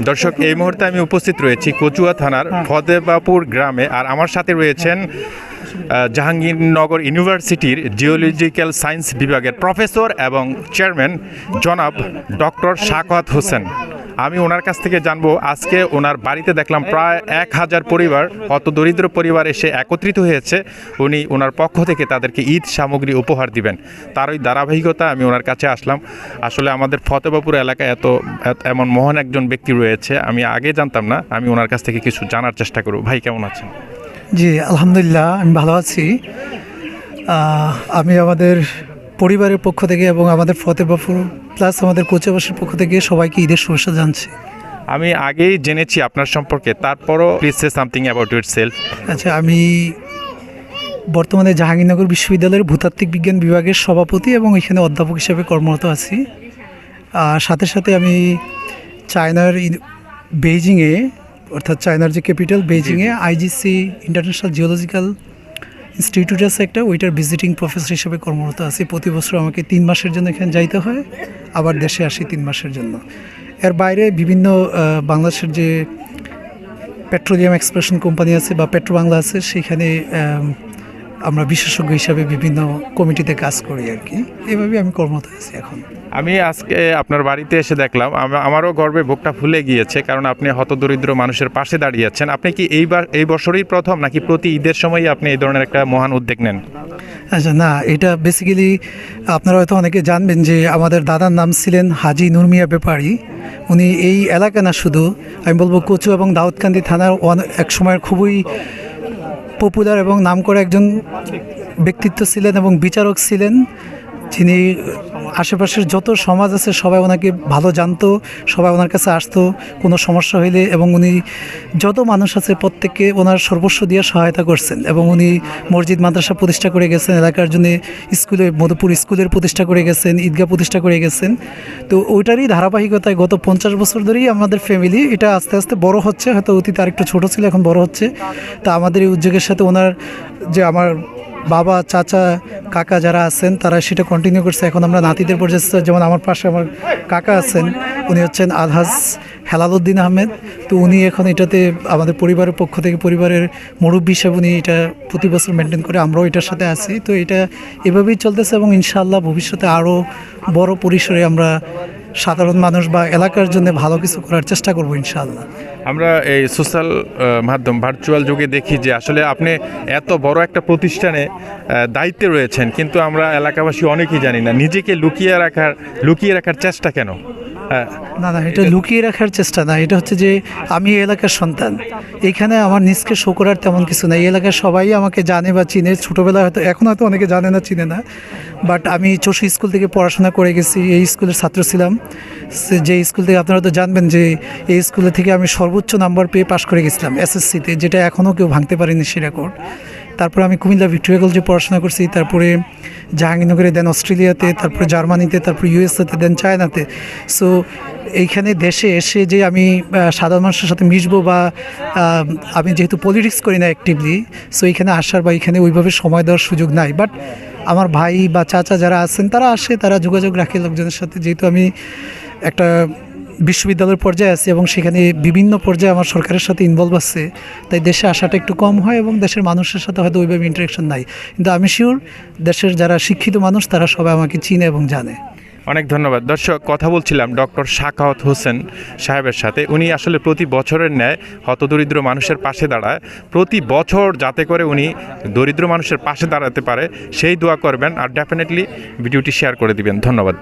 দর্শক এই মুহূর্তে আমি উপস্থিত রয়েছি কচুয়া থানার ফতেবাপুর গ্রামে আর আমার সাথে রয়েছেন জাহাঙ্গীরনগর ইউনিভার্সিটির জিওলজিক্যাল সায়েন্স বিভাগের প্রফেসর এবং চেয়ারম্যান জনাব ডক্টর শাকওয়াত হোসেন। আমি ওনার কাছ থেকে জানব, আজকে ওনার বাড়িতে দেখলাম প্রায় এক হাজার পরিবার, অত দরিদ্র পরিবার এসে একত্রিত হয়েছে। উনি ওনার পক্ষ থেকে তাদেরকে ঈদ সামগ্রী উপহার দিবেন। তার ওই ধারাবাহিকতা আমি ওনার কাছে আসলাম। আসলে আমাদের ফতেবাপুর এলাকায় এত এমন মহান একজন ব্যক্তি রয়েছে, আমি আগে জানতাম না, আমি ওনার কাছ থেকে কিছু জানার চেষ্টা করব। ভাই, কেমন আছেন? জি, আলহামদুলিল্লাহ, আমি ভালো আছি। আমি আমাদের পরিবারের পক্ষ থেকে এবং আমাদের ফতেবাপুর প্লাস আমাদের কোচাবাসের পক্ষ থেকে সবাইকে ঈদের শুভেচ্ছা জানছি আমি আগেই জেনেছি আপনার সম্পর্কে তারপরও please say something about yourself আচ্ছা আমি বর্তমানে জাহাঙ্গীরনগর বিশ্ববিদ্যালয়ের ভূতাত্ত্বিক বিজ্ঞান বিভাগের সভাপতি এবং এখানে অধ্যাপক হিসেবে কর্মরত আছি। আর সাথে সাথে আমি চায়নার বেইজিংয়ে অর্থাৎ চায়নার যে ক্যাপিটাল বেইজিংয়ে আইজিসি ইন্টারন্যাশনাল জিওলজিক্যাল ইনস্টিটিউট আছে একটা ওইটার ভিজিটিং প্রফেসর হিসেবে কর্মরত আছি। প্রতি বছর আমাকে তিন মাসের জন্য এখানে যাইতে হয়, আবার দেশে আসি তিন মাসের জন্য। এর বাইরে বিভিন্ন বাংলাদেশের যে পেট্রোলিয়াম এক্সপ্রেশন কোম্পানি আছে বা পেট্রো বাংলা আছে, সেখানে আমরা বিশেষজ্ঞ হিসাবে বিভিন্ন কমিটিতে কাজ করি আর কি। এভাবে আমি কর্মরত আছি এখন। আমি আজকে আপনার বাড়িতে এসে দেখলাম আমারও গর্বে বুকটা ফুলে গিয়েছে কারণ আপনি হতদরিদ্র মানুষের পাশে দাঁড়িয়েছেন আপনি কি এইবার এই বছরই প্রথম নাকি প্রতি ঈদের সময়ই আপনি এই ধরনের একটা মহান উদ্যোগ নেন? আচ্ছা না এটা বেসিক্যালি আপনারা হয়তো অনেকে জানবেন যে আমাদের দাদার নাম ছিলেন হাজি নুরমিয়া ব্যাপারী। উনি এই এলাকা না শুধু আমি বলব কচু এবং দাউদকান্দি থানার এক সময়ের খুবই পপুলার এবং নাম করে একজন ব্যক্তিত্ব ছিলেন এবং বিচারক ছিলেন। যিনি আশেপাশের যত সমাজ আছে, সবাই ওনাকে ভালো জানতো, সবাই ওনার কাছে আসতো, কোনো সমস্যা হইলে এবং উনি যত মানুষ আছে প্রত্যেককে ওনার সর্বস্ব দিয়ে সহায়তা করছেন এবং উনি মসজিদ, মাদ্রাসা প্রতিষ্ঠা করে গেছেন, এলাকার জন্য স্কুলে, মধুপুর স্কুলের প্রতিষ্ঠা করে গেছেন, ঈদগাহ প্রতিষ্ঠা করে গেছেন। তো ওইটারই ধারাবাহিকতায় গত পঞ্চাশ বছর ধরেই আমাদের ফ্যামিলি এটা আস্তে আস্তে বড় হচ্ছে, হয়তো অতীতে আরেকটু ছোটো ছিল, এখন বড় হচ্ছে। তা আমাদের এই উদ্যোগের সাথে ওনার যে আমার বাবা, চাচা, কাকা যারা আছেন, তারা সেটা কন্টিনিউ করছে। এখন আমরা নাতিদের পর্যায়ে যেমন আমার পাশে আমার কাকা আছেন, উনি হচ্ছেন আলহাজ হেলালুদ্দিন আহমেদ। তো উনি এখন এটাতে আমাদের পরিবারের পক্ষ থেকে, পরিবারের মুরব্বী হিসেবে উনি এটা প্রতি বছর মেনটেন করে। আমরাও এটার সাথে আছি। তো এটা এভাবেই চলতেছে এবং ইনশাআল্লাহ ভবিষ্যতে আরও বড় পরিসরে আমরা সাধারণ মানুষ বা এলাকার জন্য ভালো কিছু করার চেষ্টা করব ইনশাল্লাহ আমরা এই সোশ্যাল মাধ্যম ভার্চুয়াল যুগে দেখি যে আসলে আপনি এত বড় একটা প্রতিষ্ঠানে দায়িত্বে রয়েছেন, কিন্তু আমরা এলাকাবাসী অনেকেই জানি না, নিজেকে লুকিয়ে রাখার লুকিয়ে রাখার চেষ্টা কেন? না না, এটা লুকিয়ে রাখার চেষ্টা না, এটা হচ্ছে যে আমি এই এলাকার সন্তান। এখানে আমার নিজকে শো করার তেমন কিছু নাই। এলাকার সবাই আমাকে জানে বা চিনে। ছোটোবেলায় হয়তো, এখন হয়তো অনেকে জানে না, চিনে না। বাট আমি চশু স্কুল থেকে পড়াশোনা করে গেছি। এই স্কুলের ছাত্র ছিলাম। যে স্কুল থেকে আপনারা তো জানবেন যে এই স্কুলে থেকে আমি সর্বোচ্চ নাম্বার পেয়ে পাশ করে গেছিলাম এসএসসিতে, যেটা এখনও কেউ ভাঙতে পারেনি সে রেকর্ড তারপরে আমি কুমিল্লা ভিক্টোরিয়া কলেজে পড়াশোনা করছি, তারপরে জাহাঙ্গীরনগরে দেন অস্ট্রেলিয়াতে, তারপরে জার্মানিতে, তারপরে ইউএসএতে দেন চায়নাতে। সো এইখানে দেশে এসে যে আমি সাধারণ মানুষের সাথে মিশবো বা আমি যেহেতু পলিটিক্স করি না অ্যাক্টিভলি সো এখানে আসার বা এখানে ওইভাবে সময় দেওয়ার সুযোগ নাই। বাট আমার ভাই বা চাচা যারা আছেন, তারা আসে, তারা যোগাযোগ রাখে লোকজনের সাথে। যেহেতু আমি একটা বিশ্ববিদ্যালয়ের পর্যায়ে আছি এবং সেখানে বিভিন্ন পর্যায়ে আমার সরকারের সাথে ইনভলভ আছে। তাই দেশে আসাটা একটু কম হয় এবং দেশের মানুষের সাথে হয়তো ওইভাবে ইন্টারেকশন নাই। কিন্তু আমি শিওর দেশের যারা শিক্ষিত মানুষ, তারা সবাই আমাকে চিনে এবং জানে। অনেক ধন্যবাদ। দর্শক, কথা বলছিলাম ডক্টর শাকাওয়াত হোসেন সাহেবের সাথে। উনি আসলে প্রতি বছরের ন্যায় হতদরিদ্র মানুষের পাশে দাঁড়ায়। প্রতি বছর যাতে করে উনি দরিদ্র মানুষের পাশে দাঁড়াতে পারে, সেই দোয়া করবেন। আর ডেফিনেটলি ভিডিওটি শেয়ার করে দিবেন। ধন্যবাদ।